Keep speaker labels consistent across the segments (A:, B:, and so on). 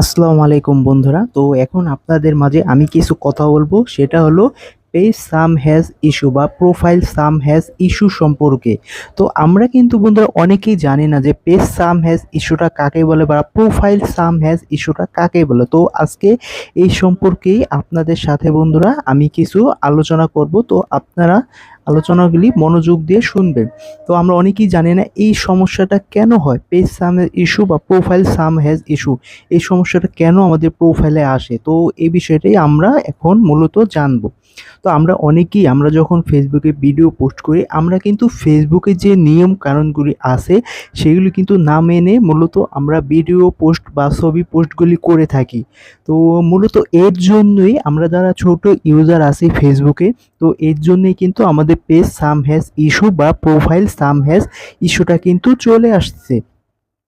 A: আসসালামু আলাইকুম বন্ধুরা। তো এখন আপনাদের মাঝে আমি কিছু কথা বলব। সেটা হলো পেজ সাম হ্যাজ ইস্যু বা প্রোফাইল সাম হ্যাজ ইস্যু সম্পর্কে। তো আমরা কিন্তু বন্ধুরা অনেকেই জানি না যে পেজ সাম হ্যাজ ইস্যুটা কাকে বলে বা প্রোফাইল সাম হ্যাজ ইস্যুটা কাকে বলে। তো আজকে এই সম্পর্কেই আপনাদের সাথে বন্ধুরা আমি কিছু আলোচনা করব। তো আপনারা আলোচনাগুলি মনোযোগ দিয়ে শুনবে। তো আমরা অনেকেই জানি না এই সমস্যাটা কেন হয়। পেজ সাম ইস্যু বা প্রোফাইল সাম হ্যাজ ইস্যু এই সমস্যাটা কেন আমাদের প্রোফাইলে আসে? তো এই বিষয়টাই আমরা এখন মূলত জানব। তো আমরা অনেকেই, আমরা যখন ফেসবুকে ভিডিও পোস্ট করি, আমরা কিন্তু ফেসবুকে যে নিয়ম কানুনগুলি আছে, সেগুলি কিন্তু না মেনে মূলত আমরা ভিডিও পোস্ট বা ছবি পোস্টগুলি করে থাকি। তো মূলত এর জন্যই আমরা যারা ছোট ইউজার আছি ফেসবুকে তো এর জন্যই কিন্তু আমাদের পেজ সাম হ্যাজ ইস্যু বা প্রোফাইল সাম হ্যাজ ইস্যুটা কিন্তু চলে আসছে।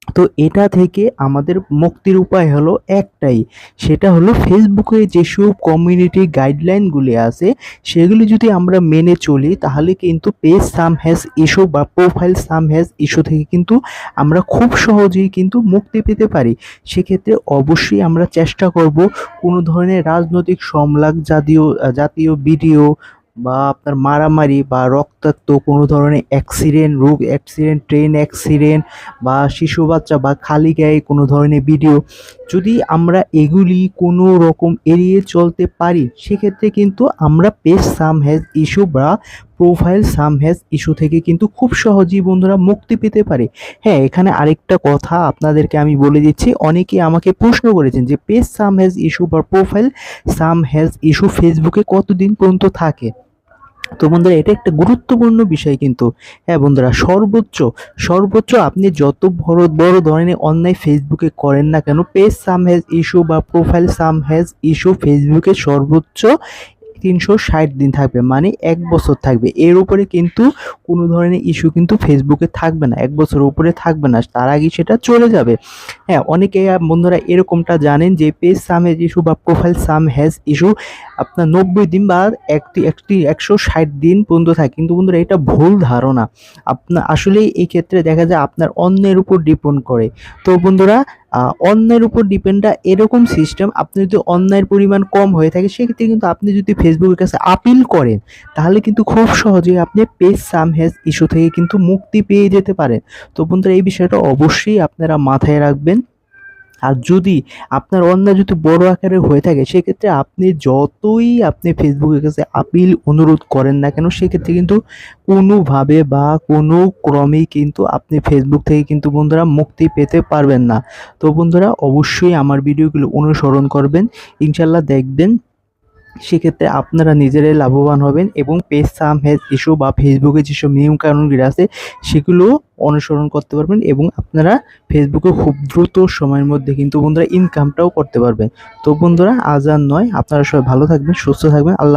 A: তো এটা থেকে আমাদের মুক্তির উপায় হলো একটাই, সেটা হলো ফেসবুকে যেসব কমিউনিটি গাইডলাইনগুলি আছে, সেগুলি যদি আমরা মেনে চলি, তাহলে কিন্তু পেজ সাম হ্যাজ ইস্যু বা প্রোফাইল সাম হ্যাজ ইস্যু থেকে কিন্তু আমরা খুব সহজেই কিন্তু মুক্তি পেতে পারি। সেক্ষেত্রে অবশ্যই আমরা চেষ্টা করব কোনো ধরনের রাজনৈতিক সমলাগ জাতীয় জাতীয় ভিডিও বা আপনার মারামারি বা রক্তাক্ত কোনো ধরনের অ্যাক্সিডেন্ট রোগ অ্যাক্সিডেন্ট ট্রেন অ্যাক্সিডেন্ট বা শিশু বাচ্চা বা খালি গায়ে কোনো ধরনের ভিডিও যদি আমরা এগুলি কোনো রকম এড়িয়ে চলতে পারি, সেক্ষেত্রে কিন্তু আমরা পেজ সাম হ্যাজ ইস্যু বা প্রোফাইল সাম হ্যাজ ইস্যু থেকে কিন্তু খুব সহজেই বন্ধুরা মুক্তি পেতে পারে। হ্যাঁ এখানে আরেকটা কথা আপনাদেরকে আমি বলে দিচ্ছি, অনেকে আমাকে প্রশ্ন করেছেন যে পেজ সাম হ্যাজ ইস্যু বা প্রোফাইল সাম হ্যাজ ইস্যু ফেসবুকে কতদিন পর্যন্ত থাকে? তো বন্ধুরা, এটা একটা গুরুত্বপূর্ণ বিষয় কিন্তু। হ্যাঁ বন্ধুরা, সর্বোচ্চ সর্বোচ্চ আপনি যত বড় বড় ধরনের অন্যায় ফেসবুকে করেন না কেন পেজ সাম হ্যাজ ইস্যু বা প্রোফাইল সাম হ্যাজ ইস্যু ফেসবুকে সর্বোচ্চ তিনশো ষাট দিন থাকবে মানে এক বছর থাকবে। এর উপরে কিন্তু কোনো ধরনের ইস্যু কিন্তু ফেসবুকে থাকবে না, এক বছরের উপরে থাকবে না, তার আগে সেটা চলে যাবে। হ্যাঁ অনেকে বন্ধুরা এরকমটা জানেন যে পেজ সাম ইস্যু বা প্রোফাইল সাম হ্যাজ ইস্যু আপনার নব্বই দিন বা একটি একটি একশো ষাট দিন পর্যন্ত থাকে। কিন্তু বন্ধুরা, এটা ভুল ধারণা। আপনার আসলে এই ক্ষেত্রে দেখা যায় আপনার অন্যের উপর ডিপেন্ড করে। তো বন্ধুরা আহ, অন্যের উপর ডিপেন্ডটা এরকম সিস্টেম আপনি যদি অন্যায়ের পরিমাণ কম হয়ে থাকে সেক্ষেত্রে কিন্তু আপনি যদি ফেসবুকের কাছে আপিল করেন তাহলে কিন্তু খুব সহজেই আপনি পেজ সাম হেজ ইস্যু থেকে কিন্তু মুক্তি পেয়ে যেতে পারেন। তো বন্ধুরা এই বিষয়টা অবশ্যই আপনারা মাথায় রাখবেন। আর যদি আপনার অন্যায় যদি বড় আকারের হয়ে থাকে, সেক্ষেত্রে আপনি যতই আপনি ফেসবুকের কাছে আপিল অনুরোধ করেন না কেন, সেক্ষেত্রে কিন্তু কোনোভাবে বা কোনো ক্রমেই কিন্তু আপনি ফেসবুক থেকে কিন্তু বন্ধুরা মুক্তি পেতে পারবেন না। তো বন্ধুরা, অবশ্যই আমার ভিডিওগুলো অনুসরণ করবেন। ইনশাল্লাহ দেখবেন। সেক্ষেত্রে আপনারা নিজেরাই লাভবান হবেন এবং পেজ সাম হেজ ইস্যু বা ফেসবুকে যেসব নিয়ম কানুনগুলি আছে, সেগুলো অনুসরণ করতে পারবেন এবং আপনারা ফেসবুকে খুব দ্রুত সময়ের মধ্যে কিন্তু বন্ধুরা ইনকামটাও করতে পারবেন। তো বন্ধুরা, আজ আর নয়। আপনারা সবাই ভালো থাকবেন, সুস্থ থাকবেন। আল্লাহ